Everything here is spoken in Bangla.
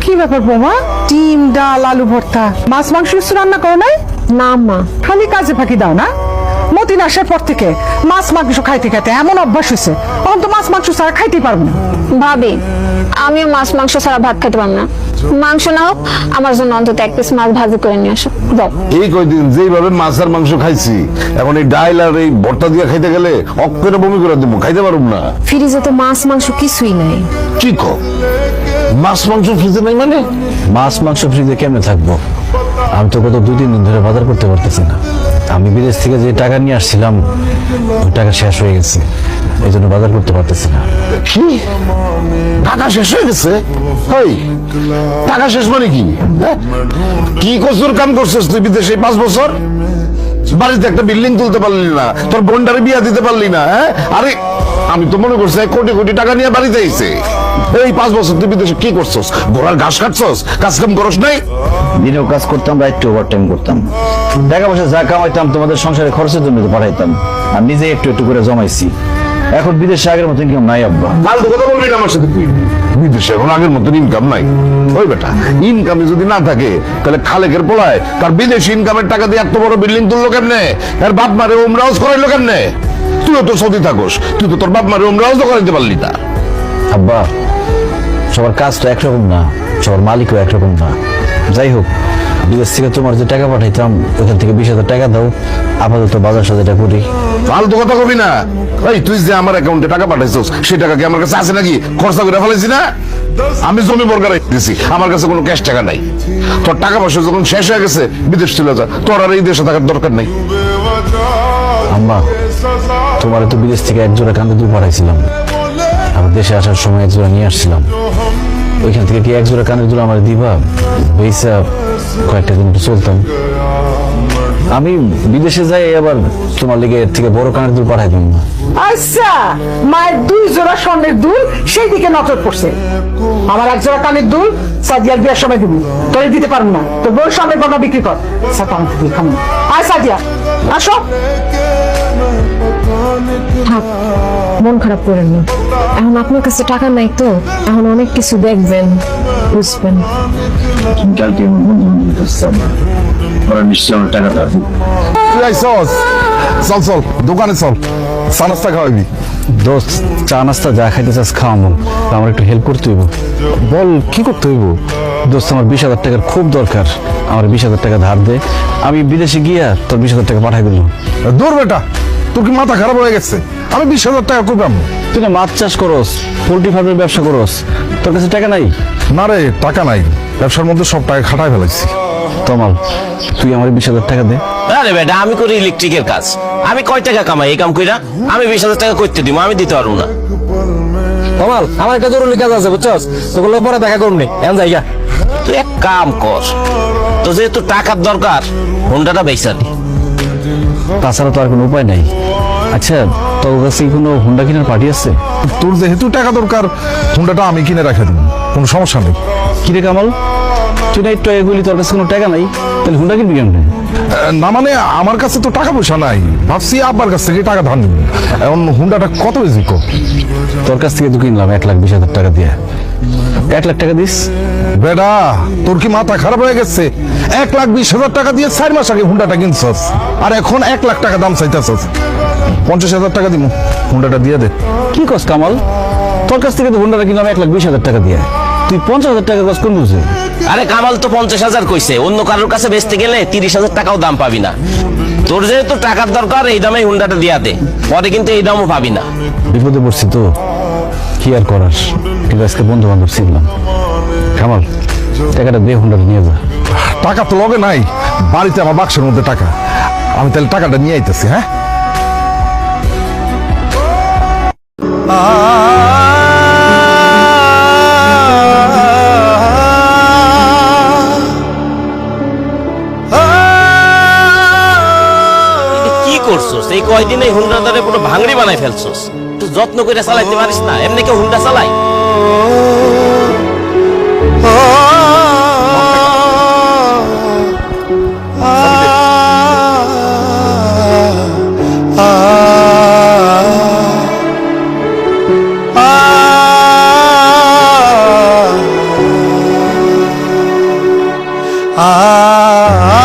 কি ব্যাপার বোমা? ডিম ডাল আলু ভর্তা। মাছ মাংস রান্না করো নাই? না মা। খালি কাজে ফাঁকি দাও না? মতিন আসার পর থেকে মাছ মাংস খাইতে খাইতে এমন অভ্যাস হয়েছে তখন তো মাছ মাংস ছাড়া খাইতেই পারব না। ভাবি আমিও মাছ মাংস ছাড়া ভাত খেতে পারব না। মাংস না হোক আমার জন্য অন্তত এক পিস মাছ ভাজি করে নিয়ে আসো। যাও। এই কয়দিন যেভাবে মাছ আর মাংস খাইছি এখন এই ডাইল আর এই ভর্তা দিয়ে খাইতে গেলে অক্ষরে বমি করে দেবো খাইতে পারব না। ফ্রিজে তো মাছ মাংস কিছুই নাই। কি কো মাছ মাংস ফ্রিজে নাই মানে? মাছ মাংস ফ্রিজে কেমনে থাকব? আমি তো গত দুই, তিন দিন ধরে বাজার করতে পারতেছি না। আমি বিদেশ থেকে যে টাকা নিয়ে আসছিলাম টাকা শেষ হয়ে গেছে। এই জন্য বাজার করতে পারতেছি না। কি? টাকা শেষ হয়ে গেছে? টাকা শেষ মানে কি? হ্যাঁ? কি কসুর কাম করছিস তুই বিদেশে পাঁচ বছর? বাড়িতে একটা বিল্ডিং তুলতে পারলি না, তোর বোনটারে বিয়া দিতে পারলি না হ্যাঁ? আরে আমি তো মনে করছি কোটি কোটি টাকা নিয়ে বাড়িতে আইছে। এই পাঁচ বছর তুই বিদেশে কি করছস? ঘোড়ার ঘাস কাটছস কাজ কাম করস নাই? দিনেও কাজ করতাম রাত্রে ওভার টাইম করতাম। টাকা পয়সা যা কামাইতাম তোমাদের সংসারে খরচের জন্য তো পাঠাইতাম। আর নিজে একটু একটু করে জমাইছি। এখন বিদেশে আগের মতো ইনকাম নাই আব্বা। ফালতু কথা বলবি না আমার সাথে। তুই বিদেশে এখন আগের মতন ইনকাম নাই। ওই বেটা ইনকামে যদি না থাকে তাহলে খালেকের পোলায় তার বিদেশি ইনকামের টাকা দিয়ে এত বড় বিল্ডিং তুললো কেমনে? এর বাপ মারে উমরাউজ করাইলো কেমনে? তুইও তো সৌদি থাকোস তুই তো তোর বাপ মারে উমরাউজ করাইতে পারলি না। আব্বা সবার কাজ তো একরকম না সবার মালিকও একরকম না। যাই হোক বিদেশ থেকে তোমার যে টাকা পাঠাইতাম ওখান থেকে বিশ হাজার টাকা দাও আপাতত বাজার সাজাটা করি। ফালতু কথা কবি না। এই তুই যে আমার অ্যাকাউন্টে টাকা পাঠাইছস সেই টাকা কি আমার কাছে আছে নাকি? খরচা করে ফেলেছি না? আমি জমি আমার কাছে কোনো ক্যাশ টাকা নাই। তোর টাকা পয়সা যখন শেষ হয়ে গেছে বিদেশ চলে যা তোর আর এই দেশে থাকার দরকার নাই। আম্মা তোমার তো বিদেশ থেকে এক জোড়া কান্দে দুধ পাঠাইছিলাম। আমি দেশে আসার সময় এক জোড়া নিয়ে আসছিলাম। ওইখান থেকে কি এক জোড়া কানের দুল আমার দিবা? বেসা কয়েকটা দিন চলতাম। আমি বিদেশে যাই আবার তোমার লিগে এর থেকে বড় কানের দুল পাঠাই দিন আচ্ছা মায়ের দুই জোড়া স্বর্ণের দুল সেই দিকে নজর পড়ছে। আমার এক জোড়া কানের দুল সাদিয়ার বিয়ার সময় দিবি। তোরে দিতে পারব না। তোর বউ স্বর্ণের গয়না বিক্রি কর। খামো। আয় সাদিয়া, আসো। মন খারাপ করেন না। এখন আপনার কাছে টাকা নাই তো এখন অনেক কিছু দেখবেন বুঝবেন। কালকে ওরা নিশ্চয় আমার টাকাটা তুই চল চল দোকানে চল। সানাস্তা খাওয়াবি। দোস্ত চা নাস্তা যা খাইতে চাস আমার একটু হেল্প করতে হইব। বল কি করতে হইব? দোস্ত আমার বিশ হাজার টাকার খুব দরকার। আমার বিশ হাজার টাকা ধার দে। আমি বিদেশে গিয়া তোর বিশ হাজার টাকা পাঠাই দিলাম। দূর বেটা। তোর কি মাথা খারাপ হয়ে গেছে? আমি বিশ হাজার টাকা করবাম তুই না মাছ চাষ করস পোল্ট্রি ফার্মের ব্যবসা করস তোর কাছে টাকা নাই? না রে টাকা নাই। ব্যবসার মধ্যে সব টাকা খাটাই ফেলাইছি। তমাল তুই আমার বিশ হাজার টাকা দে। আরে বেটা আমি করি ইলেকট্রিকের কাজ। আমি কয় টাকা কামাই এই কাম কইরা আমি বিশ হাজার টাকা করতে দিব আমি দিতে পারব না। কমাল আমার একটা জরুরি কাজ আছে বুঝছস? তোগুলো পরে দেখা করবি এখন যাই তুই এক কাম কর তো যেহেতু টাকার দরকার হোন্ডাটা বেচা দি তাছাড়া তো আর কোনো উপায় নাই। আচ্ছা তোর কাছে কোনো হুন্ডা কেনার পার্টি আছে? তোর যেহেতু টাকা দরকার হুন্ডাটা আমি কিনে রাখা দিব। কোনো সমস্যা নেই। কিরে কামাল তুই না একটু আগে বলি তোর কাছে কোনো টাকা নাই? তাহলে হুন্ডা কিনবি কেমনে? না মানে আমার কাছে তো টাকা পয়সা নাই। ভাবছি আব্বার কাছ থেকে টাকা ধার নিব। এখন হুন্ডাটা কত বেশি তোর কাছ থেকে তো কিনলাম এক লাখ বিশ হাজার টাকা দিয়ে। এক লাখ টাকা দিস? বেডা তোর কি মাথা খারাপ হয়ে গেছে? এক লাখ বিশ হাজার টাকা দিয়ে চার মাস আগে হুন্ডাটা কিনছস আর এখন এক লাখ টাকা দাম চাইতেছস। পঞ্চাশ হাজার টাকা দিব হুন্ডাটা দিয়ে দে। কি কস কামাল? তোর কাছ থেকে তো হুন্ডাটা কিনলাম এক লাখ বিশ হাজার টাকা দিয়ে। তুই পঞ্চাশ হাজার টাকা কস কোন বুঝে? আরে কামাল তো পঞ্চাশ হাজার কইছে অন্য কারোর কাছে বেচতে গেলে তিরিশ হাজার টাকাও দাম পাবি না। তোর যেহেতু টাকার দরকার এই দামে হুন্ডাটা দিয়া দে পরে কিন্তু এই দামও পাবি না। বিপদে পড়ছি তো কি আর করার? কিন্তু আজকে বন্ধু বান্ধব ছিলাম। কামাল টাকাটা দিয়ে হুন্ডাটা নিয়ে যা। টাকা তো লগে নাই বাড়িতে আমার বাক্সের মধ্যে টাকা। আমি তাহলে টাকাটা নিয়ে আইতেছি হ্যাঁ? কি করছস? এই কয়দিনে হুন্ডাটারে পুরো ভাঙড়ি বানাই ফেলছস? একটু যত্ন করে চালাইতে পারিস না এমনি কেউ হুন্ডা চালাই ah, ah, ah.